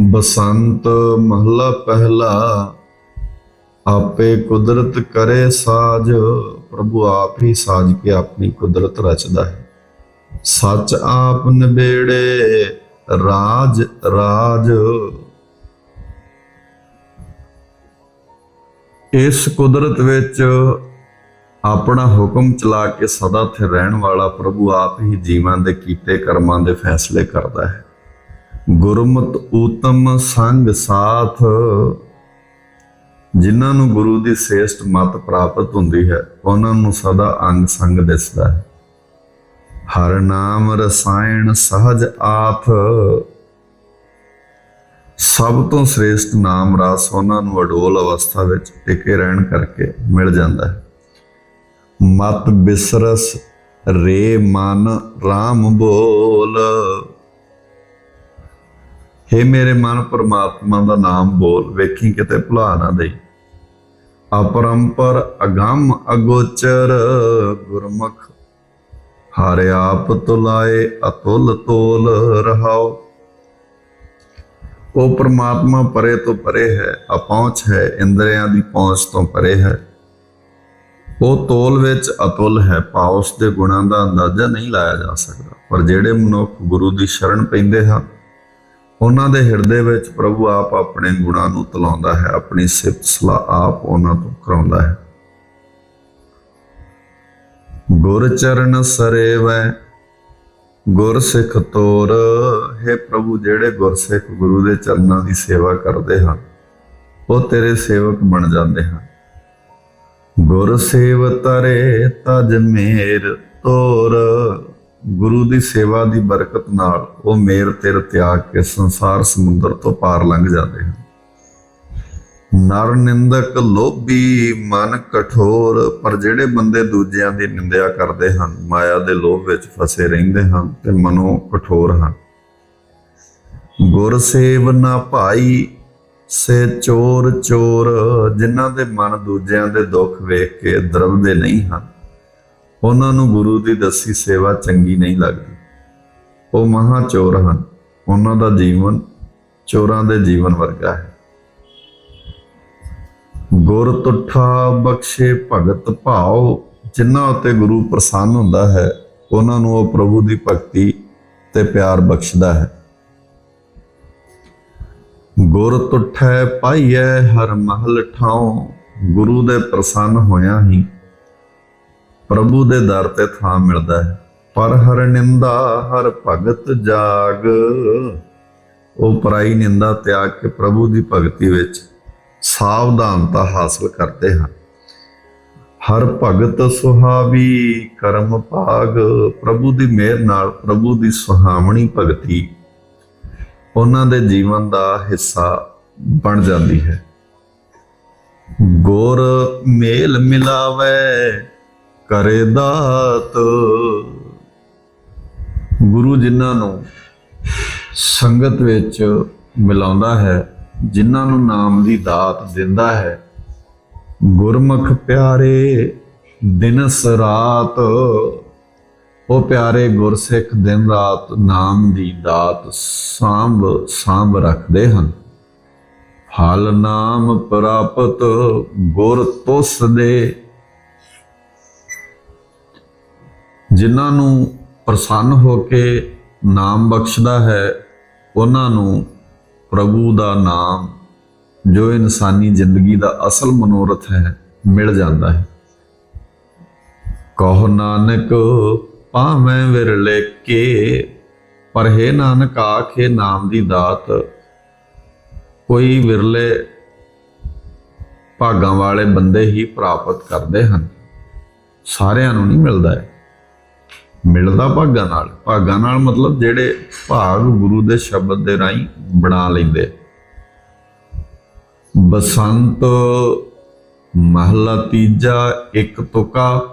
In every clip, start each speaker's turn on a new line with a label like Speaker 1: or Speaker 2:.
Speaker 1: ਬਸੰਤ ਮਹਲਾ ਪਹਿਲਾ, ਆਪੇ ਕੁਦਰਤ ਕਰੇ ਸਾਜ, ਪ੍ਰਭੂ ਆਪ ਹੀ ਸਾਜ ਕੇ ਆਪਣੀ ਕੁਦਰਤ ਰਚਦਾ ਹੈ। ਸੱਚ ਆਪ ਨਿਬੇੜੇ, ਰਾਜ ਰਾਜ। ਇਸ ਕੁਦਰਤ ਵਿੱਚ ਆਪਣਾ ਹੁਕਮ ਚਲਾ ਕੇ ਸਦਾ ਥੇ ਰਹਿਣ ਵਾਲਾ ਪ੍ਰਭੂ ਆਪ ਹੀ ਜੀਵਾਂ ਦੇ ਕੀਤੇ ਕਰਮਾਂ ਦੇ ਫੈਸਲੇ ਕਰਦਾ ਹੈ। ਗੁਰਮਤ ਊਤਮ ਸੰਗ ਸਾਥ। ਜਿਨ੍ਹਾਂ ਨੂੰ ਗੁਰੂ ਦੀ ਸ੍ਰੇਸ਼ਟ ਮਤ ਪ੍ਰਾਪਤ ਹੁੰਦੀ ਹੈ, ਉਹਨਾਂ ਨੂੰ ਸਦਾ ਅੰਗ ਸੰਗ ਦਿਸਦਾ ਹੈ। ਹਰ ਨਾਮ ਰਸਾਇਣ ਸਹਜ ਆਥ ਸਭ ਤੋਂ ਸ੍ਰੇਸ਼ਟ ਨਾਮ ਰਸ ਉਹਨਾਂ ਨੂੰ ਅਡੋਲ ਅਵਸਥਾ ਵਿੱਚ ਟਿਕੇ ਰਹਿਣ ਕਰਕੇ ਮਿਲ ਜਾਂਦਾ ਹੈ। ਮਤ ਬਿਸਰਸ ਰੇ ਮਨ RAM ਬੋਲ। ਹੇ ਮੇਰੇ ਮਨ ਪਰਮਾਤਮਾ ਦਾ ਨਾਮ ਬੋਲ, ਵੇਖੀ ਕਿਤੇ ਭੁਲਾ ਨਾ ਦੇਈ। ਅਪਰੰਪਰ ਅਗੰਮ ਅਗੋਚਰ ਗੁਰਮੁਖ, ਹਰਿ ਆਪ ਤੁਲਾਏ ਅਤੁਲ ਤੋਲ ਰਹਾਓ। ਉਹ ਪ੍ਰਮਾਤਮਾ ਪਰੇ ਤੋਂ ਪਰੇ ਹੈ, ਅਪਹੁੰਚ ਹੈ, ਇੰਦਰੀਆਂ ਦੀ ਪਹੁੰਚ ਤੋਂ ਪਰੇ ਹੈ। ਉਹ ਤੋਲ ਵਿੱਚ ਅਤੁਲ ਹੈ, ਪਾਉਸ਼ ਦੇ ਗੁਣਾਂ ਦਾ ਅੰਦਾਜ਼ਾ ਨਹੀਂ ਲਾਇਆ ਜਾ ਸਕਦਾ। ਪਰ ਜਿਹੜੇ ਮਨੁੱਖ ਗੁਰੂ ਦੀ ਸ਼ਰਨ ਪੈਂਦੇ ਹਨ ਉਹਨਾਂ ਦੇ ਹਿਰਦੇ ਵਿੱਚ ਪ੍ਰਭੂ ਆਪ ਆਪਣੇ ਗੁਣਾਂ ਨੂੰ ਤਲਾਉਂਦਾ ਹੈ, ਆਪਣੀ ਸਿਫਤ ਸਲਾਹ ਆਪ ਉਹਨਾਂ ਤੋਂ ਕਰਾਉਂਦਾ ਹੈ। ਗੁਰ ਚਰਨ ਸਰੇਵੈ, ਗੁਰ ਸਿੱਖ ਤੋਰ, ਹੈ ਪ੍ਰਭੂ ਜਿਹੜੇ ਗੁਰਸਿੱਖ ਗੁਰੂ ਦੇ ਚਰਨਾਂ ਦੀ ਸੇਵਾ ਕਰਦੇ ਹਨ, ਉਹ ਤੇਰੇ ਸੇਵਕ ਬਣ ਜਾਂਦੇ ਹਨ। ਗੁਰ ਸੇਵ ਤਰੇ ਤਜ ਮੇਰ ਤੋਰ ਗੁਰੂ ਦੀ ਸੇਵਾ ਦੀ ਬਰਕਤ ਨਾਲ ਉਹ ਮੇਰ ਤੇਰ ਤਿਆਗ ਕੇ ਸੰਸਾਰ ਸਮੁੰਦਰ ਤੋਂ ਪਾਰ ਲੰਘ ਜਾਂਦੇ ਹਨ। ਨਰ ਨਿੰਦਕ ਲੋਭੀ ਮਨ ਕਠੋਰ, ਪਰ ਜਿਹੜੇ ਬੰਦੇ ਦੂਜਿਆਂ ਦੀ ਨਿੰਦਿਆ ਕਰਦੇ ਹਨ, ਮਾਇਆ ਦੇ ਲੋਭ ਵਿੱਚ ਫਸੇ ਰਹਿੰਦੇ ਹਨ ਤੇ ਮਨੋਂ ਕਠੋਰ ਹਨ। ਗੁਰ ਸੇਵ ਨਾ ਭਾਈ, ਸੇ ਚੋਰ ਚੋਰ, ਜਿਨ੍ਹਾਂ ਦੇ ਮਨ ਦੂਜਿਆਂ ਦੇ ਦੁੱਖ ਵੇਖ ਕੇ ਦਰਵਦੇ ਨਹੀਂ ਹਨ। ਉਹਨਾਂ ਨੂੰ ਗੁਰੂ ਦੀ ਦੱਸੀ ਸੇਵਾ ਚੰਗੀ ਨਹੀਂ ਲੱਗਦੀ। ਉਹ ਮਹਾ ਚੋਰ ਹਨ। ਉਹਨਾਂ ਦਾ ਜੀਵਨ ਚੋਰਾਂ ਦੇ ਜੀਵਨ ਵਰਗਾ ਹੈ। ਗੁਰ ਤੁਠਾ ਬਖਸ਼ੇ ਭਗਤ ਭਾਉ, ਜਿਨ੍ਹਾਂ ਉਤੇ ਗੁਰੂ ਪ੍ਰਸੰਨ ਹੁੰਦਾ ਹੈ, ਉਹਨਾਂ ਨੂੰ ਉਹ ਪ੍ਰਭੂ ਦੀ ਭਗਤੀ ਤੇ ਪਿਆਰ ਬਖਸ਼ਦਾ ਹੈ। ਗੁਰ ਤੁਠੈ ਪਾਈਐ, ਹਰ ਮਹਲ ਠਾਉ, ਗੁਰੂ ਦੇ ਪ੍ਰਸੰਨ ਹੋਇਆ ਹੀ ਪ੍ਰਭੂ ਦੇ ਦਰ ਤੇ ਥਾਂ ਮਿਲਦਾ ਹੈ। ਪਰ ਹਰ ਨਿੰਦਾ, ਹਰ ਭਗਤ ਜਾਗ। ਉਹ ਪਰਾਈ ਨਿੰਦਾ ਤਿਆਗ ਕੇ ਪ੍ਰਭੂ ਦੀ ਭਗਤੀ ਵਿੱਚ ਸਾਵਧਾਨਤਾ ਹਾਸਲ ਕਰਦੇ ਹਨ। ਹਰ ਭਗਤ ਸੁਹਾਵੀ ਕਰਮ ਭਾਗ, ਪ੍ਰਭੂ ਦੀ ਮਿਹਰ ਨਾਲ ਪ੍ਰਭੂ ਦੀ ਸੁਹਾਵਣੀ ਭਗਤੀ ਉਹਨਾਂ ਦੇ ਜੀਵਨ ਦਾ ਹਿੱਸਾ ਬਣ ਜਾਂਦੀ ਹੈ। ਗੁਰ ਮੇਲ ਮਿਲਾਵੇ ਕਰੇ ਦਾਤ। ਗੁਰੂ ਜਿਨ੍ਹਾਂ ਨੂੰ ਸੰਗਤ ਵਿੱਚ ਮਿਲਾਉਂਦਾ ਹੈ, ਜਿਨ੍ਹਾਂ ਨੂੰ ਨਾਮ ਦੀ ਦਾਤ ਦਿੰਦਾ ਹੈ, ਗੁਰਮੁਖ ਪਿਆਰੇ ਦਿਨਸ ਰਾਤ। ਉਹ ਪਿਆਰੇ ਗੁਰਸਿੱਖ ਦਿਨ ਰਾਤ ਨਾਮ ਦੀ ਦਾਤ ਸਾਂਭ ਸਾਂਭ ਰੱਖਦੇ ਹਨ। ਹਲ ਨਾਮ ਪ੍ਰਾਪਤ ਗੁਰ ਤੁਸ ਦੇ ਜਿਨ੍ਹਾਂ ਨੂੰ ਪ੍ਰਸੰਨ ਹੋ ਕੇ ਨਾਮ ਬਖਸ਼ਦਾ ਹੈ, ਉਹਨਾਂ ਨੂੰ ਪ੍ਰਭੂ ਦਾ ਨਾਮ, ਜੋ ਇਨਸਾਨੀ ਜ਼ਿੰਦਗੀ ਦਾ ਅਸਲ ਮਨੋਰਥ ਹੈ, ਮਿਲ ਜਾਂਦਾ ਹੈ। ਕਹੋ ਨਾਨਕ, ਭਾਵੇਂ ਵਿਰਲੇ ਕੇ, ਪਰ ਹੈ ਨਾਨਕ ਆਖੇ ਨਾਮ ਦੀ ਦਾਤ, ਕੋਈ ਵਿਰਲੇ ਭਾਗਾਂ ਵਾਲੇ ਬੰਦੇ ਹੀ ਪ੍ਰਾਪਤ ਕਰਦੇ ਹਨ। ਸਾਰਿਆਂ ਨੂੰ ਨਹੀਂ ਮਿਲਦਾ ਹੈ। ਮਿਲਦਾ ਭਾਗਾਂ ਨਾਲ। ਭਾਗਾਂ ਨਾਲ ਮਤਲਬ ਜਿਹੜੇ ਭਾਗ ਗੁਰੂ ਦੇ ਸ਼ਬਦ ਦੇ ਰਾਹੀਂ ਬਣਾ ਲੈਂਦੇ। ਬਸੰਤ, ਮਹਲਾ ਤੀਜਾ, ਇੱਕ ਤੁਕਾ।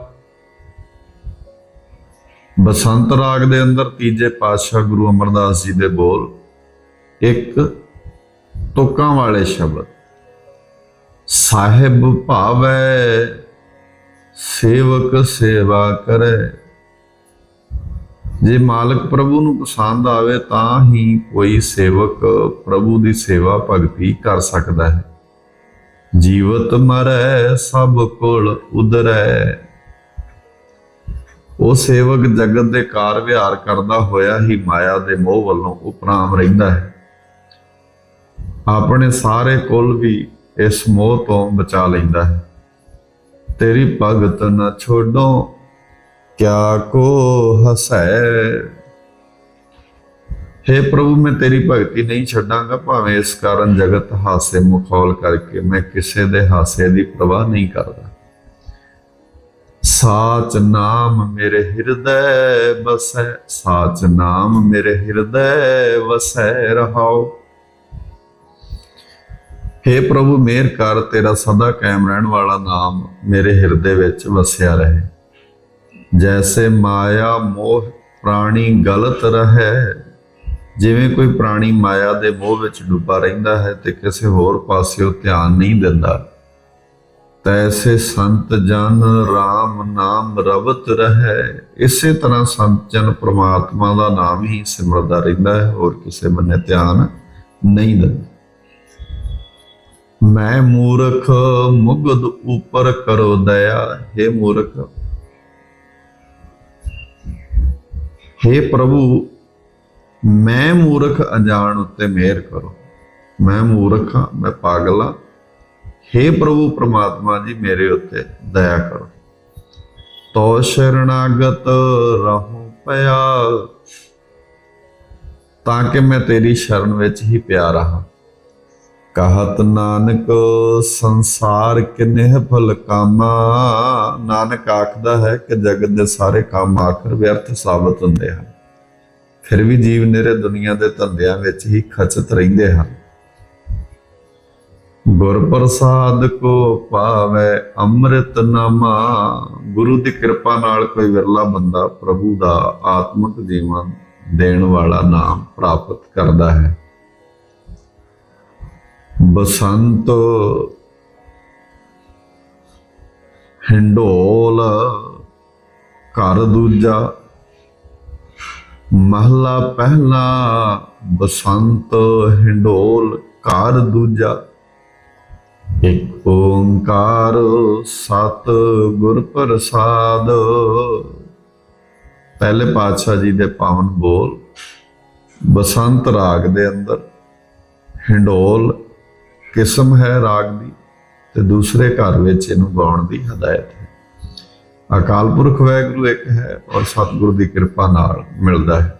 Speaker 1: ਬਸੰਤ ਰਾਗ ਦੇ ਅੰਦਰ ਤੀਜੇ ਪਾਤਸ਼ਾਹ ਗੁਰੂ ਅਮਰਦਾਸ ਜੀ ਦੇ ਬੋਲ। ਇੱਕ ਤੁਕਾਂ ਵਾਲੇ ਸ਼ਬਦ। ਸਾਹਿਬ ਭਾਵੈ, ਸੇਵਕ ਸੇਵਾ ਕਰੇ। ਜੇ ਮਾਲਕ ਪ੍ਰਭੂ ਨੂੰ ਪਸੰਦ ਆਵੇ ਤਾਂ ਹੀ ਕੋਈ ਸੇਵਕ ਪ੍ਰਭੂ ਦੀ ਸੇਵਾ ਭਗਤੀ ਕਰ ਸਕਦਾ ਹੈ। ਜੀਵਤ ਮਰੈ, ਸਭ ਕੋਲ ਉਦਰੈ। ਉਹ ਸੇਵਕ ਜਗਤ ਦੇ ਕਾਰ ਵਿਹਾਰ ਕਰਦਾ ਹੋਇਆ ਹੀ ਮਾਇਆ ਦੇ ਮੋਹ ਵੱਲੋਂ ਉਪਰਾਮ ਰਹਿੰਦਾ ਹੈ। ਆਪਣੇ ਸਾਰੇ ਕੁਲ ਵੀ ਇਸ ਮੋਹ ਤੋਂ ਬਚਾ ਲੈਂਦਾ ਹੈ। ਤੇਰੀ ਭਗਤ ਨਾ ਛੋਡੋ ਕਿਆ ਕੋ ਹਸੈ? हे ਪ੍ਰਭੂ, ਮੈਂ ਤੇਰੀ ਭਗਤੀ ਨਹੀਂ ਛੱਡਾਂਗਾ, ਭਾਵੇਂ ਇਸ ਕਾਰਨ ਜਗਤ ਹਾਸੇ ਮੁਖੌਲ ਕਰਕੇ ਮੈਂ ਕਿਸੇ ਦੇ ਹਾਸੇ ਦੀ ਪ੍ਰਵਾਹ ਨਹੀਂ ਕਰਦਾ। ਸਾਚ ਨਾਮ ਮੇਰੇ ਹਿਰਦੈ ਵਸੈ, ਸਾਚ ਨਾਮ ਮੇਰੇ ਹਿਰਦੈ ਵਸੈ ਰਹਾਓ हे ਪ੍ਰਭੂ, ਮੇਰ ਕਰ, ਤੇਰਾ ਸਦਾ ਕਾਇਮ ਰਹਿਣ ਵਾਲਾ ਨਾਮ ਮੇਰੇ ਹਿਰਦੇ ਵਿੱਚ ਵਸਿਆ ਰਹੇ। ਜੈਸੇ ਮਾਇਆ ਮੋਹ ਪ੍ਰਾਣੀ ਗਲਤ ਰਹੇ। ਜਿਵੇਂ ਕੋਈ ਪ੍ਰਾਣੀ ਮਾਇਆ ਦੇ ਮੋਹ ਵਿੱਚ ਡੁੱਬਾ ਰਹਿੰਦਾ ਹੈ ਤੇ ਕਿਸੇ ਹੋਰ ਪਾਸੇ ਉਹ ਧਿਆਨ ਨਹੀਂ ਦਿੰਦਾ। ਤੈਸੇ ਸੰਤ ਜਨ RAM ਨਾਮ ਰਵਤ ਰਹੇ। ਇਸੇ ਤਰ੍ਹਾਂ ਸੰਤ ਜਨ ਪ੍ਰਮਾਤਮਾ ਦਾ ਨਾਮ ਹੀ ਸਿਮਰਦਾ ਰਹਿੰਦਾ ਹੈ, ਹੋਰ ਕਿਸੇ ਬੰਨੇ ਧਿਆਨ ਨਹੀਂ ਦਿੰਦਾ। ਮੈਂ ਮੂਰਖ ਮੁਗਧ ਉਪਰ ਕਰੋ ਦਇਆ। हे ਮੂਰਖ हे ਪ੍ਰਭੂ, ਮੈਂ ਮੂਰਖ ਅਣਜਾਣ ਉੱਤੇ ਮਿਹਰ ਕਰੋ। ਮੈਂ ਮੂਰਖ ਹਾਂ, ਮੈਂ ਪਾਗਲ ਹਾਂ। हे ਪ੍ਰਭੂ, ਪ੍ਰਮਾਤਮਾ ਜੀ, ਮੇਰੇ ਉੱਤੇ ਦਇਆ ਕਰੋ। ਤੋ ਸ਼ਰਣਾਗਤ ਰਹੂੰ ਪਿਆ ਤਾਂ ਕਿ ਮੈਂ ਤੇਰੀ ਸ਼ਰਨ ਵਿੱਚ ਹੀ ਪਿਆ ਰਹਾ। ਕਹਤ ਨਾਨਕ, ਸੰਸਾਰ ਕਿਨਹਿ ਫਲ ਕਾਮਾ? ਨਾਨਕ ਆਖਦਾ ਹੈ ਕਿ ਜਗਤ ਦੇ ਸਾਰੇ ਕੰਮ ਆਖਰ ਵਿਅਰਥ ਸਾਬਤ ਹੁੰਦੇ ਹਨ। ਫਿਰ ਵੀ ਜੀਵ ਨਿਰੇ ਦੁਨੀਆ ਦੇ ਧੰਦਿਆਂ ਵਿੱਚ ਹੀ ਖਚਤ ਰਹਿੰਦੇ ਹਨ। ਗੁਰ ਪ੍ਰਸਾਦ ਕੋ ਪਾਵੇ ਅੰਮ੍ਰਿਤ ਨਾਮਾ। ਗੁਰੂ ਦੀ ਕਿਰਪਾ ਨਾਲ ਕੋਈ ਵਿਰਲਾ ਬੰਦਾ ਪ੍ਰਭੂ ਦਾ ਆਤਮਿਕ ਜੀਵਨ ਦੇਣ ਵਾਲਾ ਨਾਮ ਪ੍ਰਾਪਤ ਕਰਦਾ ਹੈ। ਬਸੰਤ ਹਿੰਡੋਲ ਘਰ ਦੂਜਾ, ਮਹਲਾ ਪਹਿਲਾ, ਬਸੰਤ ਹਿੰਡੋਲ ਘਰ ਦੂਜਾ। ਇੱਕ ਓੰਕਾਰ ਸਤ ਗੁਰ ਪ੍ਰਸਾਦ। ਪਹਿਲੇ ਪਾਤਸ਼ਾਹ ਜੀ ਦੇ ਪਾਵਨ ਬੋਲ, ਬਸੰਤ ਰਾਗ ਦੇ ਅੰਦਰ, ਹਿੰਡੋਲ ਕਿਸਮ ਹੈ ਰਾਗ ਦੀ ਤੇ ਦੂਸਰੇ ਘਰ ਵਿੱਚ ਇਹਨੂੰ ਗਾਉਣ ਦੀ ਹਦਾਇਤ ਹੈ। ਅਕਾਲ ਪੁਰਖ ਵਾਹਿਗੁਰੂ ਇੱਕ ਹੈ ਔਰ ਸਤਿਗੁਰੂ ਦੀ ਕਿਰਪਾ ਨਾਲ ਮਿਲਦਾ ਹੈ।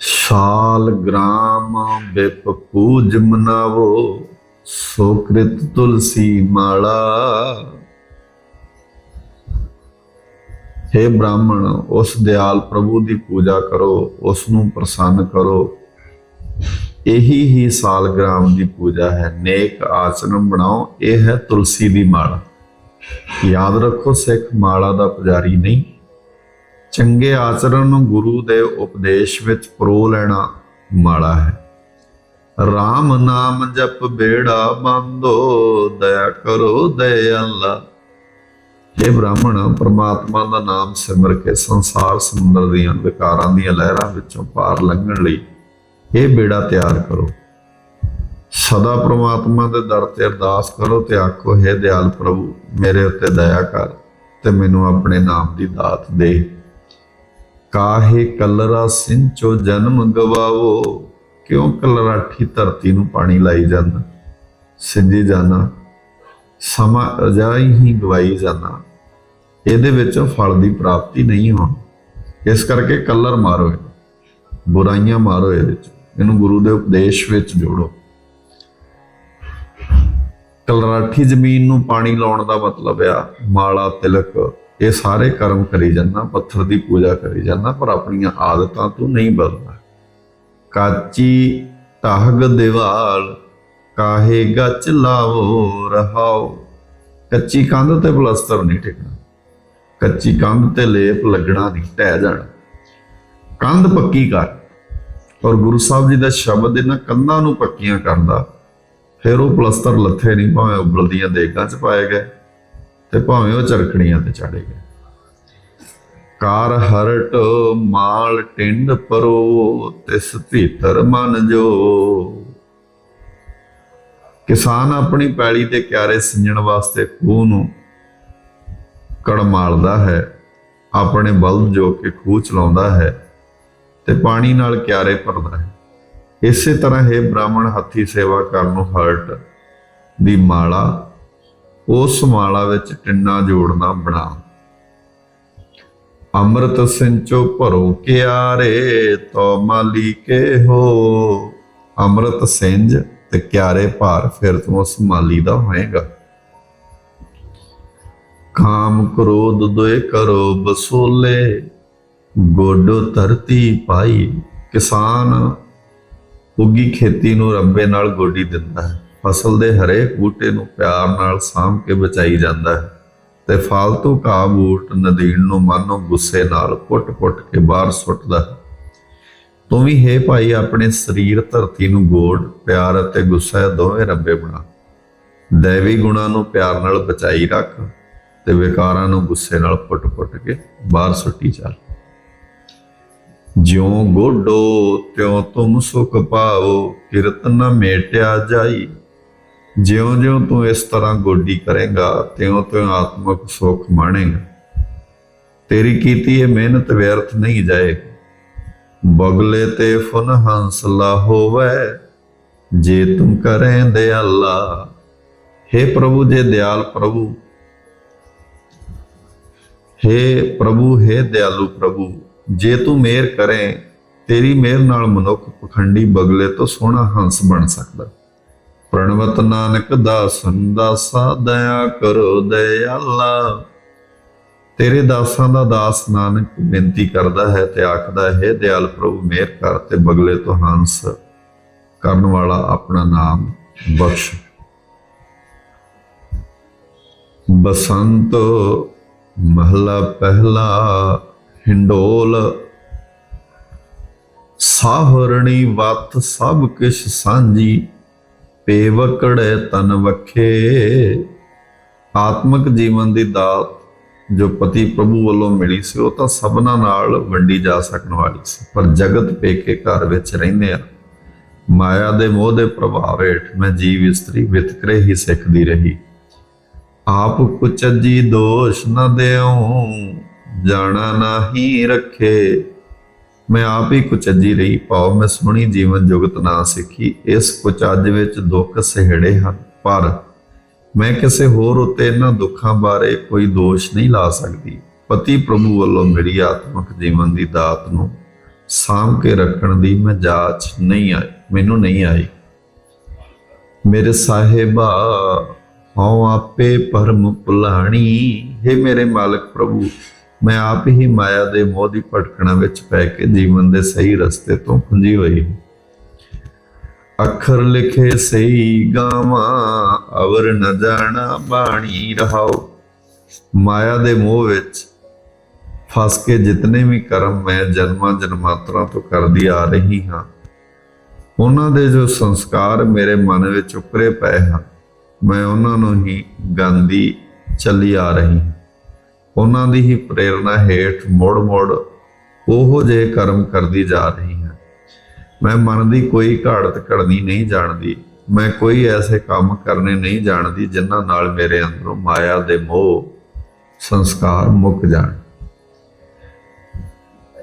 Speaker 1: ਸਾਲ ਗ੍ਰਾਮ ਬਿਪ ਪੂਜ ਮਨਾਵੋ ਸੋ ਤੁਲਸੀ ਮਾਲਾ। हे ਬ੍ਰਾਹਮਣ, ਉਸ ਦਿਆਲ ਪ੍ਰਭੂ ਦੀ ਪੂਜਾ ਕਰੋ, ਉਸ ਨੂੰ ਪ੍ਰਸੰਨ ਕਰੋ। ਇਹੀ ਹੀ ਸਾਲਗ੍ਰਾਮ ਦੀ ਪੂਜਾ ਹੈ। ਨੇਕ ਆਚਰਣ ਬਣਾਓ, ਇਹ ਹੈ ਤੁਲਸੀ ਦੀ ਮਾਲਾ। ਯਾਦ ਰੱਖੋ, ਸਿੱਖ ਮਾਲਾ ਦਾ ਪੁਜਾਰੀ ਨਹੀਂ। ਚੰਗੇ ਆਚਰਣ ਨੂੰ ਗੁਰੂ ਦੇ ਉਪਦੇਸ਼ ਵਿੱਚ ਪਰੋ ਲੈਣਾ ਮਾਲਾ ਹੈ। RAM ਨਾਮ ਜਪ ਬੇੜਾ ਬੰਦੋ, ਦਇਆ ਕਰੋ ਦਇਆਲਾ। ਇਹ ਬ੍ਰਾਹਮਣ, ਪ੍ਰਮਾਤਮਾ ਦਾ ਨਾਮ ਸਿਮਰ ਕੇ ਸੰਸਾਰ ਸਮੁੰਦਰ ਦੀਆਂ ਵਿਕਾਰਾਂ ਦੀਆਂ ਲਹਿਰਾਂ ਵਿੱਚੋਂ ਪਾਰ ਲੰਘਣ ਲਈ ਇਹ ਬੇੜਾ ਤਿਆਰ ਕਰੋ। ਸਦਾ ਪ੍ਰਮਾਤਮਾ ਦੇ ਦਰ ਤੇ ਅਰਦਾਸ ਕਰੋ ਤੇ ਆਖੋ, ਹੈ ਦਿਆਲ ਪ੍ਰਭੂ, ਮੇਰੇ ਉੱਤੇ ਦਇਆ ਕਰ ਤੇ ਮੈਨੂੰ ਆਪਣੇ ਨਾਮ ਦੀ ਦਾਤ ਦੇ। ਕਾਹੇ ਕਲਰਾ ਸਿੰਚੋ ਜਨਮ ਗਵਾਵੋ, ਕਿਉਂ ਕਲਰਾਠੀ ਧਰਤੀ ਨੂੰ ਪਾਣੀ ਲਾਈ ਜਾਂਦਾ? ਸਿੰਜੀ ਜਾਣਾ ਸਮਾਂ ਅਜਾਈ ਹੀ ਗਵਾਈ ਜਾਣਾ ਇਹਦੇ ਵਿੱਚ ਫਲ ਦੀ ਪ੍ਰਾਪਤੀ ਨਹੀਂ ਹੋਣੀ। ਇਸ ਕਰਕੇ ਕਲਰ ਮਾਰੋ ਇਹਨੂੰ। ਬੁਰਾਈਆਂ ਮਾਰੋ ਇਹਦੇ ਵਿੱਚ। ਇਹਨੂੰ ਗੁਰੂ ਦੇ ਉਪਦੇਸ਼ ਵਿੱਚ ਜੋੜੋ। ਕਲਰਾਠੀ ਜ਼ਮੀਨ ਨੂੰ ਪਾਣੀ ਲਾਉਣ ਦਾ ਮਤਲਬ ਆ, ਮਾਲਾ, ਤਿਲਕ, ਇਹ ਸਾਰੇ ਕਰਮ ਕਰੀ ਜਾਂਦਾ, ਪੱਥਰ ਦੀ ਪੂਜਾ ਕਰੀ ਜਾਂਦਾ, ਪਰ ਆਪਣੀਆਂ ਆਦਤਾਂ ਤੋਂ ਨਹੀਂ ਬਦਲਦਾ। ਕਾਚੀ ਢਾਗ ਦੀਵਾਲ, ਕਾਹੇ ਗੱਚ ਲਾਵੋ ਰਹਾਓ। ਕੱਚੀ ਕੰਧ ਤੇ ਪਲਸਤਰ ਨਹੀਂ ਟਿਕਣਾ। ਕੱਚੀ ਕੰਧ ਤੇ ਲੇਪ ਲੱਗਣਾ ਨਹੀਂ, ਢਹਿ ਜਾਣਾ। ਕੰਧ ਪੱਕੀ ਕਰ। ਔਰ ਗੁਰੂ ਸਾਹਿਬ ਜੀ ਦਾ ਸ਼ਬਦ ਇਹਨਾਂ ਕੰਧਾਂ ਨੂੰ ਪੱਕੀਆਂ ਕਰਦਾ ਫਿਰ ਉਹ ਪਲਸਤਰ ਲੱਥੇ ਨਹੀਂ, ਭਾਵੇਂ ਉਬਲਦੀਆਂ ਦੇਗਾਂ ਚ ਪਾਏ ਗਏ ਤੇ ਭਾਵੇਂ ਉਹ ਚਰਖੜੀਆਂ ਤੇ ਚੜੇ ਗਏ। ਕਾਰ ਹਰਟ ਮਾਲ ਟਿੰਡ ਪਰੋ, ਤਿਸ ਭੀਤਰ ਮਨ ਜੋ। ਕਿਸਾਨ ਆਪਣੀ ਪੈਲੀ ਤੇ ਕਿਆਰੇ ਸਿੰਜਣ ਵਾਸਤੇ ਖੂਹ ਨੂੰ ਕੜ ਮਾਲਦਾ ਹੈ, ਆਪਣੇ ਬਲਦ ਜੋ ਕਿ ਖੂਹ ਚਲਾਉਂਦਾ ਹੈ ਤੇ ਪਾਣੀ ਨਾਲ ਕਿਆਰੇ ਭਰਦਾ ਹੈ। ਇਸੇ ਤਰ੍ਹਾਂ ਹੈ ਬ੍ਰਾਹਮਣ ਹੱਥੀ ਸੇਵਾ ਕਰਨ ਨੂੰ ਹਰਟ ਦੀ ਮਾਲਾ, ਉਸ ਮਾਲਾ ਵਿੱਚ ਟਿੰਨਾ ਜੋੜਨਾ ਬਣਾ। ਅੰਮ੍ਰਿਤ ਸਿੰਚੋ ਭਰੋ ਕਿਆਰੇ, ਤੋ ਮਾਲੀ ਕੇ ਹੋ। ਅੰਮ੍ਰਿਤ ਸਿੰਜ ਤੇ ਕਿਆਰੇ ਭਾਰ, ਫਿਰ ਤੋਂ ਉਸ ਮਾਲੀ ਦਾ ਹੋਏਗਾ। ਕਾਮ ਕ੍ਰੋਧ ਦੋਏ ਕਰੋ ਬਸੋਲੇ, ਗੋਡੋ ਧਰਤੀ ਪਾਈ। ਕਿਸਾਨ ਉੱਗੀ ਖੇਤੀ ਨੂੰ ਰੱਬੇ ਨਾਲ ਗੋਡੀ ਦਿੰਦਾ ਹੈ। ਫਸਲ ਦੇ ਹਰੇਕ ਬੂਟੇ ਨੂੰ ਪਿਆਰ ਨਾਲ ਸਾਂਭ ਕੇ ਬਚਾਈ ਜਾਂਦਾ ਹੈ। ਤੇ ਫਾਲਤੂ ਘਾਹ ਬੂਟ ਨਦੀਨ ਨੂੰ ਮਾਨੋ ਗੁੱਸੇ ਨਾਲ ਪੁੱਟ-ਪੁੱਟ ਕੇ ਬਾਹਰ ਸੁੱਟਦਾ ਹੈ। ਤੂੰ ਵੀ ਹੈ ਭਾਈ, ਆਪਣੇ ਸਰੀਰ ਧਰਤੀ ਨੂੰ ਗੋਡ ਪਿਆਰ ਅਤੇ ਗੁੱਸਾ ਦੋਵੇਂ ਰੱਬੇ ਬਣਾ। ਦੇਵੀ ਗੁਣਾਂ ਨੂੰ ਪਿਆਰ ਨਾਲ ਬਚਾਈ ਰੱਖ। ਤੇ ਵਿਕਾਰਾਂ ਨੂੰ ਗੁੱਸੇ ਨਾਲ ਪੁੱਟ-ਪੁੱਟ ਕੇ ਬਾਹਰ ਸੁੱਟੀ ਚੱਲ। ਜਿਉ ਗੋਡੋ, ਤਿਉ ਤੁਮ ਸੁਖ ਪਾਓ ਕਿਰਤ ਨ ਮੇਟਿਆ ਜਾਈ। ਜਿਉਂ-ਜਿਉਂ ਤੂੰ ਇਸ ਤਰ੍ਹਾਂ ਗੋਡੀ ਕਰੇਗਾ, ਤਿਉਂ ਤਿਉ ਆਤਮਿਕ ਸੁਖ ਮਾਣੇਗਾ। ਤੇਰੀ ਕੀਤੀ ਇਹ ਮਿਹਨਤ ਵਿਅਰਥ ਨਹੀਂ ਜਾਏਗੀ। ਬਗਲੇ ਤੇ ਫਨ ਹੰਸਲਾ ਹੋਵੇ, ਜੇ ਤੁਮ ਕਰੇ ਦਿਆਲਾ। हे ਪ੍ਰਭੂ, ਜੇ ਦਿਆਲ ਪ੍ਰਭੂ हे ਪ੍ਰਭੂ हे ਦਿਆਲੂ ਪ੍ਰਭੂ, ਜੇ ਤੂੰ ਮਿਹਰ ਕਰੇ, ਤੇਰੀ ਮਿਹਰ ਨਾਲ ਮਨੁੱਖ ਪਖੰਡੀ ਬਗਲੇ ਤੋਂ ਸੋਹਣਾ ਹੰਸ ਬਣ ਸਕਦਾ। ਪ੍ਰਣਵਤ ਨਾਨਕ ਦਾਸਨ ਦਾਸਾ ਦਇਆ ਕਰੋ ਦਇਆਲਾ। ਤੇਰੇ ਦਾਸਾਂ ਦਾ ਦਾਸ ਨਾਨਕ ਬੇਨਤੀ ਕਰਦਾ ਹੈ ਤੇ ਆਖਦਾ ਹੈ ਦਿਆਲ ਪ੍ਰਭੂ ਮਿਹਰ ਕਰ ਤੇ ਬਗਲੇ ਤੋਂ ਹੰਸ ਕਰਨ ਵਾਲਾ ਆਪਣਾ ਨਾਮ ਬਖਸ਼। ਬਸੰਤ ਮਹਲਾ ਪਹਿਲਾ ਹਿੰਡੋਲ। ਸਾਹਰਣੀ ਵਤ ਸਭ ਕਿਛ ਸਾਂਝੀ, ਪੇਵਕੜੇ ਤਨ ਵਖੇ। ਆਤਮਿਕ ਜੀਵਨ ਦੀ ਦਾਤ ਜੋ ਪਤੀ ਪ੍ਰਭੂ ਵੱਲੋਂ ਮਿਲੀ ਸੀ, ਉਹ ਤਾਂ ਸਭਨਾਂ ਨਾਲ ਵੰਡੀ ਜਾ ਸਕਣ ਵਾਲੀ ਸੀ, ਪਰ ਜਗਤ ਪੇਕੇ ਘਰ ਵਿੱਚ ਰਹਿੰਦੇ ਆ। ਮਾਇਆ ਦੇ ਮੋਹ ਦੇ ਪ੍ਰਭਾਵ ਹੇਠ ਮੈਂ ਜੀਵ ਇਸਤਰੀ ਵਿਤਕਰੇ ਹੀ ਸਿੱਖਦੀ ਰਹੀ। ਆਪ ਕੁਚਜੀ ਦੋਸ਼ ਨ ਦਿਉ, ਜਾਣਾ ਨਹੀਂ ਰੱਖੇ। ਮੈਂ ਆਪ ਹੀ ਕੁਚਜੀ ਰਹੀ ਪਾਉ, ਮੈਂ ਸੋਹਣੀ ਜੀਵਨ ਜੁਗਤ ਨਾ ਸਿੱਖੀ। ਇਸ ਕੁਚੱਜ ਵਿੱਚ ਦੁੱਖ ਸਹਿੜੇ ਹਨ, ਪਰ ਮੈਂ ਕਿਸੇ ਹੋਰ ਉਤੇ ਇਹਨਾਂ ਦੁੱਖਾਂ ਬਾਰੇ ਕੋਈ ਦੋਸ਼ ਨਹੀਂ ਲਾ ਸਕਦੀ। ਪਤੀ ਪ੍ਰਭੂ ਵੱਲੋਂ ਮੇਰੀ ਆਤਮਿਕ ਜੀਵਨ ਦੀ ਦਾਤ ਨੂੰ ਸਾਂਭ ਕੇ ਰੱਖਣ ਦੀ ਮੈਂ ਜਾਚ ਨਹੀਂ ਆਈ, ਮੈਨੂੰ ਨਹੀਂ ਆਈ। ਮੇਰੇ ਸਾਹਿਬਾ ਹਉ ਆਪੇ ਪਰਮ ਭੁਲਾਣੀ ਹੈ ਮੇਰੇ ਮਾਲਕ ਪ੍ਰਭੂ, ਮੈਂ ਆਪ ਹੀ ਮਾਇਆ ਦੇ ਮੋਹ ਦੀ ਭਟਕਣਾ ਵਿੱਚ ਪੈ ਕੇ ਜੀਵਨ ਦੇ ਸਹੀ ਰਸਤੇ ਤੋਂ ਖੁੰਝੀ ਹੋਈ ਹਾਂ। ਅੱਖਰ ਲਿਖੇ ਸਹੀ ਗਾਵਾਂ, ਅਵਰ ਨ ਜਾਣਾ ਬਾਣੀ ਰਹਾਓ। ਮਾਇਆ ਦੇ ਮੋਹ ਵਿੱਚ ਫਸ ਕੇ ਜਿਤਨੇ ਵੀ ਕਰਮ ਮੈਂ ਜਨਮਾਂ ਜਨਮਾਂਤਰਾਂ ਤੋਂ ਕਰਦੀ ਆ ਰਹੀ ਹਾਂ। ਉਹਨਾਂ ਦੇ ਜੋ ਸੰਸਕਾਰ ਮੇਰੇ ਮਨ ਵਿੱਚ ਉਪਰੇ ਪਏ ਹਨ ਮੈਂ ਉਹਨਾਂ ਨੂੰ ਹੀ ਗਾਂਦੀ ਚੱਲੀ ਆ ਰਹੀ ਹਾਂ। ਉਹਨਾਂ ਦੀ ਹੀ ਪ੍ਰੇਰਣਾ ਹੇਠ ਮੋੜ-ਮੋੜ ਉਹੋ ਜੇ ਕਰਮ ਕਰਦੀ ਜਾ ਰਹੀ ਹਾਂ। ਮੈਂ ਮਨ ਦੀ ਕੋਈ ਘਾੜਤ ਘੜਨੀ ਨਹੀਂ ਜਾਣਦੀ। ਮੈਂ ਕੋਈ ਐਸੇ ਕੰਮ ਕਰਨੇ ਨਹੀਂ ਜਾਣਦੀ ਜਿਨ੍ਹਾਂ ਨਾਲ ਮੇਰੇ ਅੰਦਰੋਂ ਮਾਇਆ ਦੇ ਮੋਹ ਸੰਸਕਾਰ ਮੁੱਕ ਜਾਣ।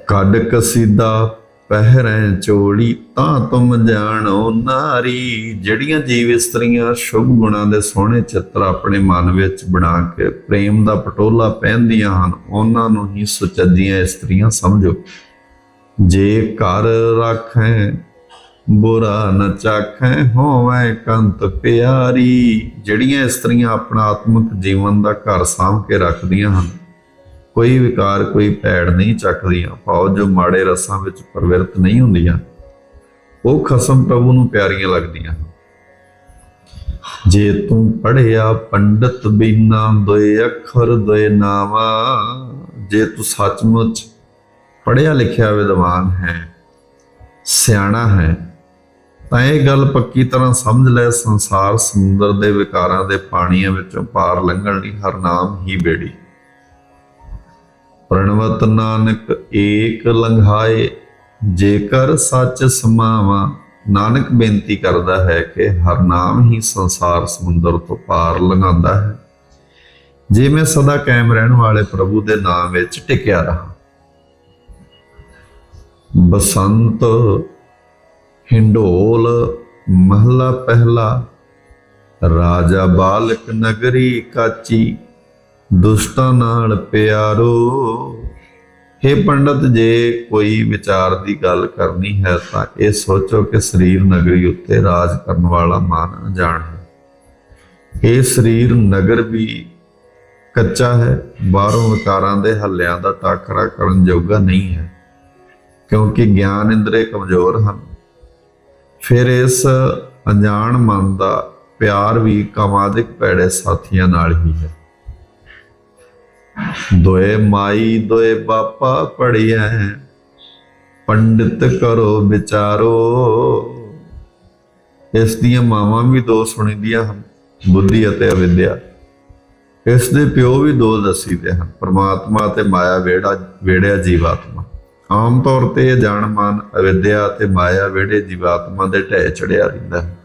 Speaker 1: ਕੱਢ ਕਸੀਦਾ ਪਹਿਰੈ ਚੋਲੀ, ਤਾਂ ਤੁਮ ਜਾਣੋ ਨਾਰੀ। ਜਿਹੜੀਆਂ ਜੀਵ ਇਸਤਰੀਆਂ ਸ਼ੁਭ ਗੁਣਾਂ ਦੇ ਸੋਹਣੇ ਚਿੱਤਰ ਆਪਣੇ ਮਨ ਵਿੱਚ ਬਣਾ ਕੇ ਪ੍ਰੇਮ ਦਾ ਪਟੋਲਾ ਪਹਿਨਦੀਆਂ ਹਨ, ਉਹਨਾਂ ਨੂੰ ਹੀ ਸੁਚੱਜੀਆਂ ਇਸਤਰੀਆਂ ਸਮਝੋ। ਜੇ ਘਰ ਰੱਖੈ, ਬੁਰਾ ਨ ਚਾਖੈ, ਹੋਵੇ ਕੰਤ ਪਿਆਰੀ। ਜਿਹੜੀਆਂ ਇਸਤਰੀਆਂ ਆਪਣਾ ਆਤਮਿਕ ਜੀਵਨ ਦਾ ਘਰ ਸਾਂਭ ਕੇ ਰੱਖਦੀਆਂ ਹਨ ਕੋਈ ਵਿਕਾਰ, ਕੋਈ ਭੈੜ ਨਹੀਂ ਚੱਕਦੀਆਂ। ਭਾਵ ਜੋ ਮਾੜੇ ਰਸਾਂ ਵਿੱਚ ਪ੍ਰਵਿਰਤ ਨਹੀਂ ਹੁੰਦੀਆਂ, ਉਹ ਖਸਮ ਪ੍ਰਭੂ ਨੂੰ ਪਿਆਰੀਆਂ ਲੱਗਦੀਆਂ ਹਨ। ਜੇ ਤੂੰ ਪੜਿਆ ਪੰਡਤ ਬਿਨਾ ਦੋਏ ਅੱਖਰ ਦੋਏ ਨਾਵਾ, ਜੇ ਤੂੰ ਸੱਚਮੁੱਚ ਪੜਿਆ ਲਿਖਿਆ ਵਿਦਵਾਨ ਹੈ, ਸਿਆਣਾ ਹੈ, ਤਾਂ ਇਹ ਗੱਲ ਪੱਕੀ ਤਰ੍ਹਾਂ ਸਮਝ ਲੈ, ਸੰਸਾਰ ਸਮੁੰਦਰ ਦੇ ਵਿਕਾਰਾਂ ਦੇ ਪਾਣੀਆਂ ਵਿੱਚੋਂ ਪਾਰ ਲੰਘਣ ਲਈ ਹਰ ਨਾਮ ਹੀ ਬੇੜੀ। ਪ੍ਰਣਵਤ ਨਾਨਕ ਏਕ ਲੰਘਾਏ, ਜੇਕਰ ਸੱਚ ਸਮਾਵਾ, ਨਾਨਕ ਬੇਨਤੀ ਕਰਦਾ ਹੈ ਕਿ ਹਰ ਨਾਮ ਹੀ ਸੰਸਾਰ ਸਮੁੰਦਰ ਤੋਂ ਪਾਰ ਲੰਘਾਉਂਦਾ ਹੈ। ਜੇ ਮੈਂ ਸਦਾ ਕਾਇਮ ਰਹਿਣ ਵਾਲੇ ਪ੍ਰਭੂ ਦੇ ਨਾਮ ਵਿੱਚ ਟਿਕਿਆ ਰਹਾ। ਬਸੰਤ, ਹਿੰਡੋਲ, ਮਹਲਾ ਪਹਿਲਾ, ਰਾਜਾ ਬਾਲਕ ਨਗਰੀ ਕਾਚੀ ਦੁਸ਼ਟਾਂ ਨਾਲ ਪਿਆਰੋ। हे ਪੰਡਤ, ਜੇ ਕੋਈ ਵਿਚਾਰ ਦੀ ਗੱਲ ਕਰਨੀ ਹੈ, ਤਾਂ ਇਹ ਸੋਚੋ ਕਿ ਸਰੀਰ ਨਗਰੀ ਉੱਤੇ ਰਾਜ ਕਰਨ ਵਾਲਾ ਮਾਨ ਅਣਜਾਣ ਹੈ। ਇਹ ਸਰੀਰ, ਨਗਰ ਵੀ ਕੱਚਾ ਹੈ। ਬਾਹਰੋਂ ਵਿਕਾਰਾਂ ਦੇ ਹੱਲਿਆਂ ਦਾ ਟਾਕਰਾ ਕਰਨ ਜੋਗਾ ਨਹੀਂ ਹੈ, ਕਿਉਂਕਿ ਗਿਆਨ ਇੰਦਰੇ ਕਮਜ਼ੋਰ ਹਨ। ਫਿਰ ਇਸ ਅਣਜਾਣ ਮਨ ਦਾ ਪਿਆਰ ਵੀ ਕਾਮਾਦਿਕ ਭੈੜੇ ਸਾਥੀਆਂ ਨਾਲ ਹੀ ਹੈ। ਦੋਏ ਮਾਈ ਦੋਏ ਬਾਪਾ ਪੜਿਆ ਪੰਡਿਤ ਕਰੋ ਵਿਚਾਰੋ। ਇਸ ਦੀਆਂ ਮਾਵਾਂ ਵੀ ਦੋ ਸੁਣੀਦੀਆਂ ਹਨ, ਬੁੱਧੀ ਅਤੇ ਅਵਿਦਿਆ। ਇਸ ਦੇ ਪਿਓ ਵੀ ਦੋ ਦੱਸੀਦੇ ਹਨ, ਪ੍ਰਮਾਤਮਾ ਤੇ ਮਾਇਆ ਵੇੜਾ ਵੇੜਿਆ ਜੀਵਾਤਮਾ। ਆਮ ਤੌਰ ਤੇ ਇਹ ਜਾਣਮਾਨ ਅਵਿਦਿਆ ਤੇ ਮਾਇਆ ਵੇੜੇ ਜੀਵਾਤਮਾ ਦੇ ਢਹਿ ਚੜਿਆ ਰਹਿੰਦਾ ਹੈ।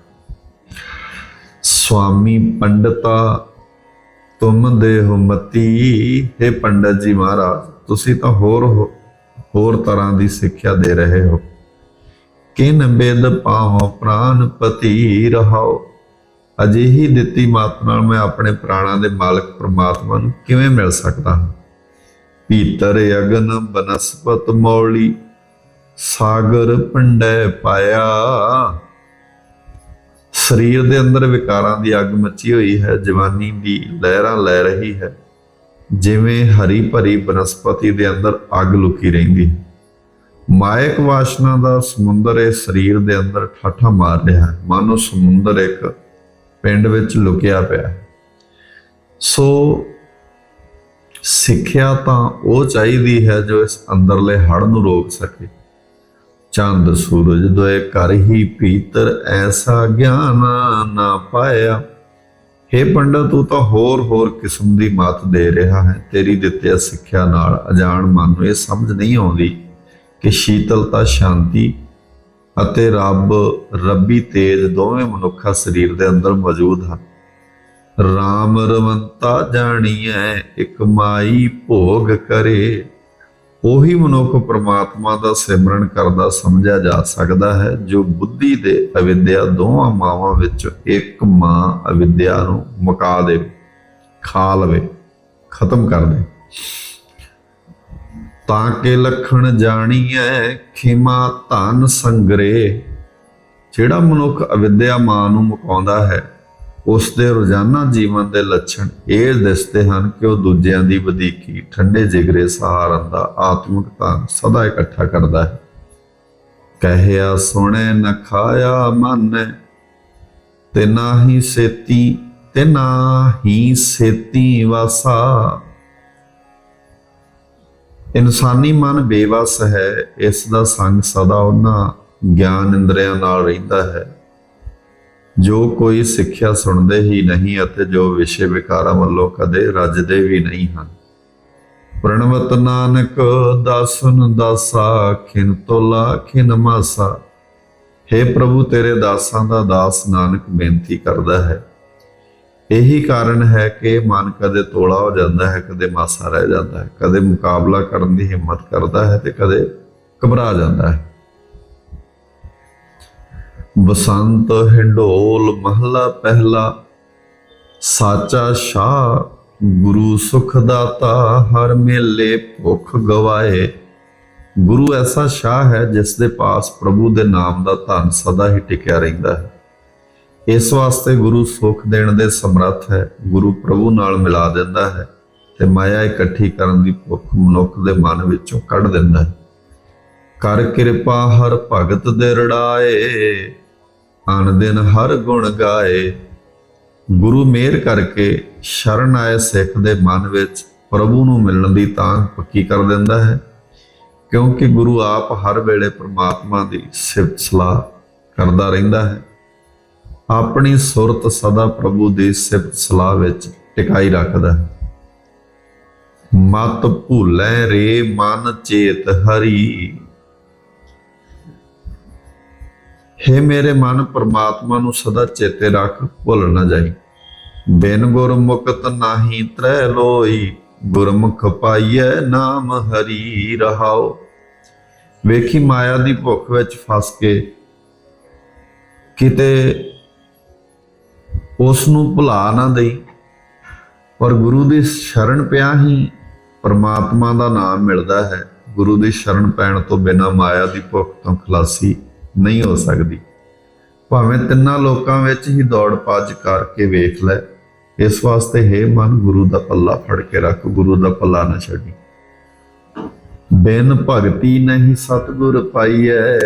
Speaker 1: ਸਵਾਮੀ ਪੰਡਤਾ ਤੁਮ ਦੇਹੁ ਮਤੀ। ਹੈ ਪੰਡਤ ਜੀ ਮਹਾਰਾਜ, ਤੁਸੀਂ ਤਾਂ ਹੋਰ ਹੋ- ਹੋਰ ਤਰ੍ਹਾਂ ਦੀ ਸਿੱਖਿਆ ਦੇ ਰਹੇ ਹੋ। ਕਿਨ ਬੇਦ ਪਾਵੋ ਪ੍ਰਾਨ ਪਤੀ ਰਹਾਓ। ਅਜਿਹੀ ਦਿੱਤੀ ਮਾਤ ਨਾਲ ਮੈਂ ਆਪਣੇ ਪ੍ਰਾਣਾਂ ਦੇ ਮਾਲਕ ਪ੍ਰਮਾਤਮਾ ਨੂੰ ਕਿਵੇਂ ਮਿਲ ਸਕਦਾ ਹਾਂ? ਭੀਤਰ ਅਗਨ ਬਨਸਪਤ ਮੌਲੀ, ਸਾਗਰ ਪੰਡੈ ਪਾਇਆ। ਸਰੀਰ ਦੇ ਅੰਦਰ ਵਿਕਾਰਾਂ ਦੀ ਅੱਗ ਮੱਚੀ ਹੋਈ ਹੈ, ਜਵਾਨੀ ਦੀ ਲਹਿਰਾਂ ਲੈ ਰਹੀ ਹੈ। ਜਿਵੇਂ ਹਰੀ ਭਰੀ ਬਨਸਪਤੀ ਦੇ ਅੰਦਰ ਅੱਗ ਲੁਕੀ ਰਹਿੰਦੀ ਹੈ। ਮਾਇਕ ਵਾਸ਼ਨਾ ਦਾ ਸਮੁੰਦਰ ਇਹ ਸਰੀਰ ਦੇ ਅੰਦਰ ਠਾਠਾ ਮਾਰ ਰਿਹਾ ਹੈ। ਮਾਨੋ ਸਮੁੰਦਰ ਇੱਕ ਪਿੰਡ ਵਿੱਚ ਲੁਕਿਆ ਪਿਆ ਹੈ। ਸੋ ਸਿੱਖਿਆ ਤਾਂ ਉਹ ਚਾਹੀਦੀ ਹੈ ਜੋ ਇਸ ਅੰਦਰਲੇ ਹੜ ਨੂੰ ਰੋਕ ਸਕੇ। ਚੰਦ ਸੂਰਜ ਦੋਏ ਕਰ ਹੀ ਭੀਤਰ ਐਸਾ ਗਿਆਨ ਨਾ ਪਾਇਆ। हे ਪੰਡਤ, ਤੂੰ ਤਾਂ ਹੋਰ ਹੋਰ ਕਿਸਮ ਦੀ ਮਤ ਦੇ ਰਿਹਾ ਹੈ। ਤੇਰੀ ਦਿੱਤੀ ਸਿੱਖਿਆ ਨਾਲ ਅਜਾਣ ਮਨ ਨੂੰ ਇਹ ਸਮਝ ਨਹੀਂ ਆਉਂਦੀ ਕਿ ਸ਼ੀਤਲਤਾ, ਸ਼ਾਂਤੀ ਅਤੇ ਰੱਬ, ਰੱਬੀ ਤੇਜ ਦੋਵੇਂ ਮਨੁੱਖਾ ਸਰੀਰ ਦੇ ਅੰਦਰ ਮੌਜੂਦ ਹਨ। RAM ਰਵੰਤਾ ਜਾਣੀਐ, ਇੱਕ ਮਾਈ ਭੋਗ ਕਰੇ। ਉਹੀ ਮਨੁੱਖ ਪ੍ਰਮਾਤਮਾ ਦਾ ਸਿਮਰਨ ਕਰਦਾ ਸਮਝਿਆ ਜਾ ਸਕਦਾ ਹੈ, ਜੋ ਬੁੱਧੀ ਦੇ ਅਵਿਦਿਆ ਦੋਵਾਂ ਮਾਵਾਂ ਵਿੱਚ ਇੱਕ ਮਾਂ ਅਵਿਦਿਆ ਨੂੰ ਮੁਕਾ ਦੇ, ਖਾ ਲਵੇ, ਖਤਮ ਕਰ ਦੇ। ਤਾਂ ਕਿ ਲਖਣ ਜਾਣੀਐ, ਖਿਮਾ ਧਨ ਸੰਗਰੇ। ਜਿਹੜਾ ਮਨੁੱਖ ਅਵਿਦਿਆ ਮਾਂ ਨੂੰ ਮੁਕਾਉਂਦਾ ਹੈ ਉਸ ਦੇ ਰੋਜ਼ਾਨਾ ਜੀਵਨ ਦੇ ਲੱਛਣ ਇਹ ਦਿਸਦੇ ਹਨ ਕਿ ਉਹ ਦੂਜਿਆਂ ਦੀ ਵਧੀਕੀ, ਠੰਡੇ ਜਿਗਰੇ, ਸਹਾਰਨ ਦਾ ਆਤਮਿਕ ਧਨ ਸਦਾ ਇਕੱਠਾ ਕਰਦਾ ਹੈ। ਕਹਿਆ, ਸੁਣੇ ਨ ਖਾਇਆ ਮਨ ਤੇ ਨਾ ਹੀ ਸੇਤੀ ਤੇ ਨਾ ਹੀ ਸੇਤੀ ਵਸਾ। ਇਨਸਾਨੀ ਮਨ ਬੇਵਸ ਹੈ, ਇਸ ਦਾ ਸੰਗ ਸਦਾ ਉਹਨਾਂ ਗਿਆਨ ਇੰਦਰੀਆਂ ਨਾਲ ਰਹਿੰਦਾ ਹੈ। ਜੋ ਕੋਈ ਸਿੱਖਿਆ ਸੁਣਦੇ ਹੀ ਨਹੀਂ ਅਤੇ ਜੋ ਵਿਸ਼ੇ ਵਿਕਾਰਾਂ ਵੱਲੋਂ ਕਦੇ ਰੱਜਦੇ ਵੀ ਨਹੀਂ ਹਨ। ਪ੍ਰਣਵਤ ਨਾਨਕ ਦਾਸਨ ਦਾਸਾ, ਖਿਨ ਤੋਲਾ, ਖਿਨ ਮਾਸਾ। हे ਪ੍ਰਭੂ, ਤੇਰੇ ਦਾਸਾਂ ਦਾ ਦਾਸ ਨਾਨਕ ਬੇਨਤੀ ਕਰਦਾ ਹੈ। ਇਹੀ ਕਾਰਨ ਹੈ ਕਿ ਮਨ ਕਦੇ ਤੋਲਾ ਹੋ ਜਾਂਦਾ ਹੈ, ਕਦੇ ਮਾਸਾ ਰਹਿ ਜਾਂਦਾ ਹੈ, ਕਦੇ ਮੁਕਾਬਲਾ ਕਰਨ ਦੀ ਹਿੰਮਤ ਕਰਦਾ ਹੈ ਤੇ ਕਦੇ ਘਬਰਾ ਜਾਂਦਾ ਹੈ। ਬਸੰਤ ਹਿੰਡੋਲ ਮਹਲਾ ਪਹਿਲਾ, ਸਾਚਾ ਸ਼ਾਹ ਗੁਰੂ ਸੁਖ ਦਾਤਾ ਹਰ ਮੇਲੇ ਭੁਖ ਗਵਾਏ। ਗੁਰੂ ਐਸਾ ਸ਼ਾਹ ਹੈ ਜਿਸ ਦੇ ਪਾਸ ਪ੍ਰਭੂ ਦੇ ਨਾਮ ਦਾ ਧਨ ਸਦਾ ਹੀ ਟਿਕਿਆ ਰਹਿੰਦਾ ਹੈ। ਇਸ ਵਾਸਤੇ ਗੁਰੂ ਸੁਖ ਦੇਣ ਦੇ ਸਮਰੱਥ ਹੈ, ਗੁਰੂ ਪ੍ਰਭੂ ਨਾਲ ਮਿਲਾ ਦਿੰਦਾ ਹੈ ਤੇ ਮਾਇਆ ਇਕੱਠੀ ਕਰਨ ਦੀ ਭੁੱਖ ਮਨੁੱਖ ਦੇ ਮਨ ਵਿੱਚੋਂ ਕੱਢ ਦਿੰਦਾ ਹੈ। ਕਰ ਕਿਰਪਾ ਹਰ ਭਗਤ ਦੇ ਰੜਾਏ ਆਨ ਦਿਨ ਹਰ ਗੁਣ ਗਾਏ। ਗੁਰੂ ਮਿਹਰ ਕਰਕੇ ਸ਼ਰਨ ਆਏ ਸਿੱਖ ਦੇ ਮਨ ਵਿੱਚ, ਪ੍ਰਭੂ ਨੂੰ ਮਿਲਣ ਦੀ ਤਾਂ ਪੱਕੀ ਕਰ ਦਿੰਦਾ ਹੈ। ਕਿਉਂਕਿ ਗੁਰੂ ਆਪ ਹਰ ਵੇਲੇ ਪ੍ਰਮਾਤਮਾ ਦੀ ਸਿਫਤ ਸਲਾਹ ਕਰਦਾ ਰਹਿੰਦਾ ਹੈ। ਆਪਣੀ ਸੁਰਤ ਸਦਾ ਪ੍ਰਭੂ ਦੀ ਸਿਫਤ ਸਲਾਹ ਵਿੱਚ ਟਿਕਾਈ ਰੱਖਦਾ ਹੈ। ਮਤ ਭੁੱਲੇ ਰੇ ਮਨ ਚੇਤ ਹਰੀ। हे ਮੇਰੇ ਮਨ, ਪਰਮਾਤਮਾ ਨੂੰ ਸਦਾ ਚੇਤੇ ਰੱਖ, ਭੁੱਲ ਨਾ ਜਾਈ। ਬਿਨ ਗੁਰ ਮੁਕਤ ਨਾਹੀ ਤਰੈ ਲੋਈ, ਗੁਰਮੁਖ ਪਾਈਐ ਨਾਮ ਹਰੀ ਰਹਾਓ ਵੇਖੀ ਮਾਇਆ ਦੀ ਭੁੱਖ ਵਿੱਚ ਫਸ ਕੇ, ਕਿਤੇ ਉਸ ਨੂੰ ਭੁਲਾ ਨਾ ਦੇਈ। ਪਰ ਗੁਰੂ ਦੀ ਸ਼ਰਨ ਪਿਆ ਹੀ ਪਰਮਾਤਮਾ ਦਾ ਨਾਮ ਮਿਲਦਾ ਹੈ। ਗੁਰੂ ਦੀ ਸ਼ਰਨ ਪੈਣ ਤੋਂ ਬਿਨਾਂ ਮਾਇਆ ਦੀ ਭੁੱਖ ਤੋਂ ਖਲਾਸੀ ਨਹੀਂ ਹੋ ਸਕਦੀ। ਭਾਵੇਂ ਤਿੰਨਾਂ ਲੋਕਾਂ ਵਿੱਚ ਹੀ ਦੌੜ ਪਾਜ ਕਰਕੇ ਵੇਖ ਲੈ, ਇਸ ਵਾਸਤੇ ਹੈ ਮਨ, ਗੁਰੂ ਦਾ ਪੱਲਾ ਫੜ ਕੇ ਰੱਖ, ਗੁਰੂ ਦਾ ਪੱਲਾ ਨਾ ਛੱਡੀ। ਬਿਨ ਭਗਤੀ ਨਹੀਂ ਸਤਗੁਰ ਪਾਈਐ,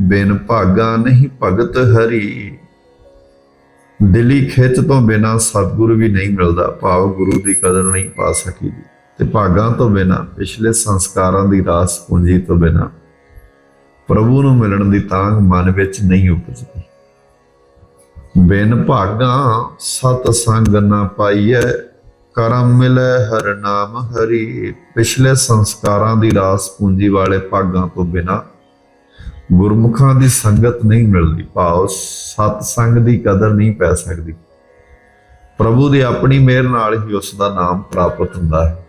Speaker 1: ਬਿਨ ਭਾਗਾ ਨਹੀਂ ਭਗਤ ਹਰੀ। ਦਿਲੀ ਖਿੱਚ ਤੋਂ ਬਿਨਾ ਸਤਗੁਰ ਵੀ ਨਹੀਂ ਮਿਲਦਾ, ਭਾਵ ਗੁਰੂ ਦੀ ਕਦਰ ਨਹੀਂ ਪਾ ਸਕੀਦੀ। ਤੇ ਭਾਗਾਂ ਤੋਂ ਬਿਨਾ, ਪਿਛਲੇ ਸੰਸਕਾਰਾਂ ਦੀ ਰਾਸ ਪੂੰਜੀ ਤੋਂ ਬਿਨਾ ਪ੍ਰਭੂ ਨੂੰ ਮਿਲਣ ਦੀ ਤਾਂਗ ਮਨ ਵਿੱਚ ਨਹੀਂ ਉਪਜਦੀ। ਬਿਨ ਭਾਗਾਂ ਸਤ ਸੰਗ ਨਾ ਪਾਈਐ, ਕਰਮ ਮਿਲੈ ਹਰ ਨਾਮ ਹਰੀ। ਪਿਛਲੇ ਸੰਸਕਾਰਾਂ ਦੀ ਰਾਸ ਪੂੰਜੀ ਵਾਲੇ ਭਾਗਾਂ ਤੋਂ ਬਿਨਾ ਗੁਰਮੁਖਾਂ ਦੀ ਸੰਗਤ ਨਹੀਂ ਮਿਲਦੀ। ਭਾਵ ਸਤ ਸੰਗ ਦੀ ਕਦਰ ਨਹੀਂ ਪੈ ਸਕਦੀ। ਪ੍ਰਭੂ ਦੀ ਆਪਣੀ ਮਿਹਰ ਨਾਲ ਹੀ ਉਸ ਦਾ ਨਾਮ ਪ੍ਰਾਪਤ ਹੁੰਦਾ ਹੈ।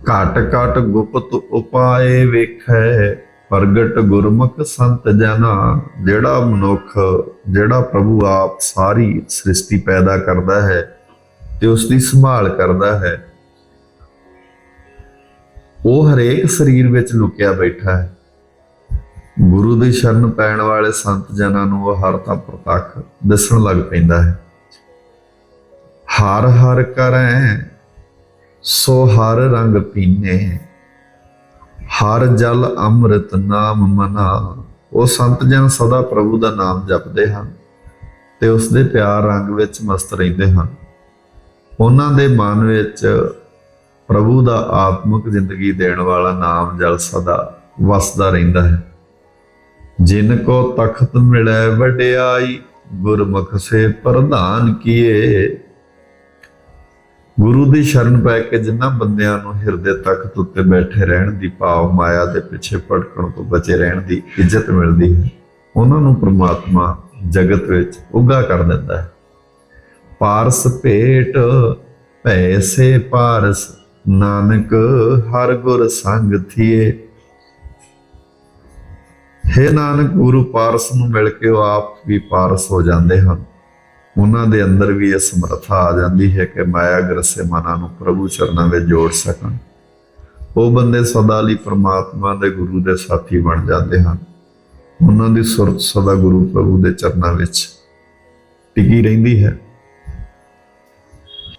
Speaker 1: ਘਟ ਘਟ ਗੁਪਤ ਉਪਾਏ ਵੇਖੈ, ਪ੍ਰਗਟ ਗੁਰਮੁਖ ਸੰਤ ਜਨਾ। ਜਿਹੜਾ ਮਨੁੱਖ, ਜਿਹੜਾ ਪ੍ਰਭੂ ਆਪ ਸਾਰੀ ਸ੍ਰਿਸ਼ਟੀ ਪੈਦਾ ਕਰਦਾ ਹੈ, ਤੇ ਉਸ ਦੀ ਸੰਭਾਲ ਕਰਦਾ ਹੈ, ਉਹ ਹਰੇਕ ਸਰੀਰ ਵਿੱਚ ਲੁਕਿਆ ਬੈਠਾ ਹੈ। ਗੁਰੂ ਦੀ ਸ਼ਰਨ ਪੈਣ ਵਾਲੇ ਸੰਤ ਜਨਾਂ ਨੂੰ ਉਹ ਹਰ ਤਾਂ ਪ੍ਰਤੱਖ ਦਿਸਣ ਲੱਗ ਪੈਂਦਾ ਹੈ। ਹਰ ਹਰ ਕਰੈ ਸੋ ਹਰ ਰੰਗ ਪੀਨੇ, ਹਰ ਜਲ ਅੰਮ੍ਰਿਤ ਨਾਮ ਮਨਾ। ਉਹ ਸੰਤ ਜਨ ਸਦਾ ਪ੍ਰਭੂ ਦਾ ਨਾਮ ਜਪਦੇ ਹਨ ਤੇ ਉਸ ਦੇ ਪਿਆਰ ਰੰਗ ਵਿੱਚ ਮਸਤ ਰਹਿੰਦੇ ਹਨ। ਉਹਨਾਂ ਦੇ ਮਨ ਵਿੱਚ ਪ੍ਰਭੂ ਦਾ ਆਤਮਿਕ ਜ਼ਿੰਦਗੀ ਦੇਣ ਵਾਲਾ ਨਾਮ ਜਲ ਸਦਾ ਵਸਦਾ ਰਹਿੰਦਾ ਹੈ। ਜਿਨ ਕੋ ਤਖਤ ਮਿਲੇ ਵਡਿਆਈ, ਗੁਰਮੁਖ ਸੇ ਪ੍ਰਧਾਨ ਕੀਏ ਗੁਰੂ ਦੀ ਸ਼ਰਨ ਪੈ ਕੇ ਜਿਨ੍ਹਾਂ ਬੰਦਿਆਂ ਨੂੰ ਹਿਰਦੇ ਤਖਤ ਉੱਤੇ ਬੈਠੇ ਰਹਿਣ ਦੀ ਭਾਵ ਮਾਇਆ ਦੇ ਪਿੱਛੇ ਭਟਕਣ ਤੋਂ ਬਚੇ ਰਹਿਣ ਦੀ ਇੱਜ਼ਤ ਮਿਲਦੀ ਹੈ। ਉਹਨਾਂ ਨੂੰ ਪ੍ਰਮਾਤਮਾ ਜਗਤ ਵਿੱਚ ਉੱਗਾ ਕਰ ਦਿੰਦਾ ਹੈ। ਪਾਰਸ ਭੇਟ, ਪੈਸੇ ਪਾਰਸ, ਨਾਨਕ ਹਰ ਗੁਰ ਸੰਗ ਥੀਏ। ਹੇ ਨਾਨਕ, ਗੁਰੂ ਪਾਰਸ ਨੂੰ ਮਿਲ ਕੇ ਉਹ ਆਪ ਵੀ ਪਾਰਸ ਹੋ ਜਾਂਦੇ ਹਨ। ਉਹਨਾਂ ਦੇ ਅੰਦਰ ਵੀ ਇਹ ਸਮਰੱਥਾ ਆ ਜਾਂਦੀ ਹੈ ਕਿ ਮਾਇਆ ਗ੍ਰਸੇ ਮਨਾਂ ਨੂੰ ਪ੍ਰਭੂ ਚਰਨਾਂ ਵਿੱਚ ਜੋੜ ਸਕਣ। ਉਹ ਬੰਦੇ ਸਦਾ ਲਈ ਪ੍ਰਮਾਤਮਾ ਦੇ ਗੁਰੂ ਦੇ ਸਾਥੀ ਬਣ ਜਾਂਦੇ ਹਨ। ਉਹਨਾਂ ਦੀ ਸੁਰਤ ਸਦਾ ਗੁਰੂ ਪ੍ਰਭੂ ਦੇ ਚਰਨਾਂ ਵਿੱਚ ਟਿਕੀ ਰਹਿੰਦੀ ਹੈ।